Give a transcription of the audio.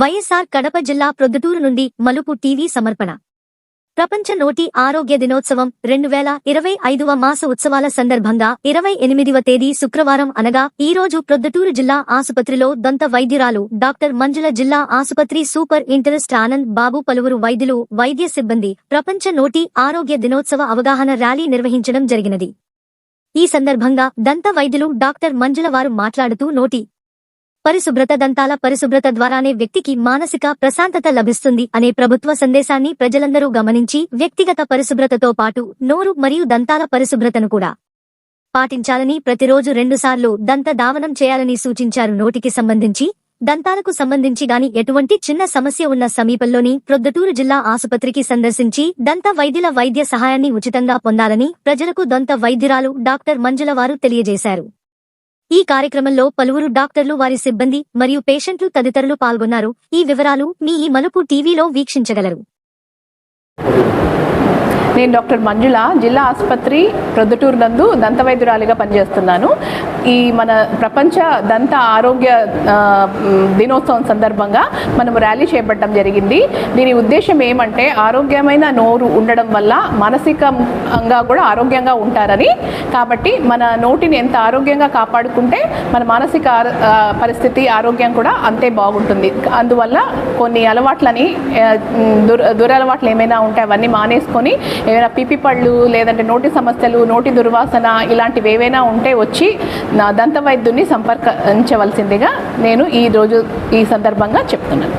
వైఎస్ఆర్ కడప జిల్లా ప్రొద్దుటూరు నుండి మలుపు టీవీ సమర్పణ. ప్రపంచ నోటి ఆరోగ్య దినోత్సవం రెండు వేల ఇరవై ఐదవ మాస ఉత్సవాల సందర్భంగా ఇరవై ఎనిమిదివ తేదీ శుక్రవారం అనగా ఈ రోజు ప్రొద్దుటూరు జిల్లా ఆసుపత్రిలో దంత వైద్యురాలు డాక్టర్ మంజుల జిల్లా ఆసుపత్రి సూపర్ ఇంటరెస్ట్ ఆనంద్ బాబు పలువురు వైద్యులు వైద్య సిబ్బంది ప్రపంచ నోటి ఆరోగ్య దినోత్సవ అవగాహన ర్యాలీ నిర్వహించడం జరిగినది. ఈ సందర్భంగా దంత వైద్యులు డాక్టర్ మంజుల వారు మాట్లాడుతూ నోటి పరిశుభ్రత దంతాల పరిశుభ్రత ద్వారానే వ్యక్తికి మానసిక ప్రశాంతత లభిస్తుంది అనే ప్రభుత్వ సందేశాన్ని ప్రజలందరూ గమనించి వ్యక్తిగత పరిశుభ్రతతో పాటు నోరు మరియు దంతాల పరిశుభ్రతను కూడా పాటించాలని ప్రతిరోజు రెండుసార్లు దంత దావనం చేయాలని సూచించారు నోటికి సంబంధించి. దంతాలకు సంబంధించి గాని ఎటువంటి చిన్న సమస్య ఉన్న సమీపంలోని ప్రొద్దుటూరు జిల్లా ఆసుపత్రికి సందర్శించి దంత వైద్యుల వైద్య సహాయాన్ని ఉచితంగా పొందాలని ప్రజలకు దంత వైద్యురాలు డాక్టర్ మంజుల వారు తెలియజేశారు. ఈ కార్యక్రమంలో పలువురు డాక్టర్లు వారి సిబ్బంది మరియు పేషెంట్లు తదితరులు పాల్గొన్నారు. ఈ వివరాలు మీ ఈ మలుపు టీవీలో వీక్షించగలరు. నేను డాక్టర్ మంజుల జిల్లా ఆసుపత్రి ప్రొద్దుటూరు నందు దంతవైద్యురాలిగా పనిచేస్తున్నాను. ఈ మన ప్రపంచ దంత ఆరోగ్య దినోత్సవం సందర్భంగా మనం ర్యాలీ చేపట్టడం జరిగింది. దీని ఉద్దేశం ఏమంటే ఆరోగ్యమైన నోరు ఉండడం వల్ల మానసికంగా కూడా ఆరోగ్యంగా ఉంటారని. కాబట్టి మన నోటిని ఎంత ఆరోగ్యంగా కాపాడుకుంటే మన మానసిక ఆ, పరిస్థితి ఆరోగ్యం కూడా అంతే బాగుంటుంది. అందువల్ల కొన్ని అలవాట్లని దుర్ దురలవాట్లు ఏమైనా ఉంటాయి అవన్నీ మానేసుకొని ఏమైనా పిపి పళ్ళు లేదంటే నోటి సమస్యలు నోటి దుర్వాసన ఇలాంటివి ఏవైనా ఉంటే వచ్చి నా దంత వైద్యుని సంపర్కించవలసిందిగా నేను ఈరోజు ఈ సందర్భంగా చెప్తున్నాను.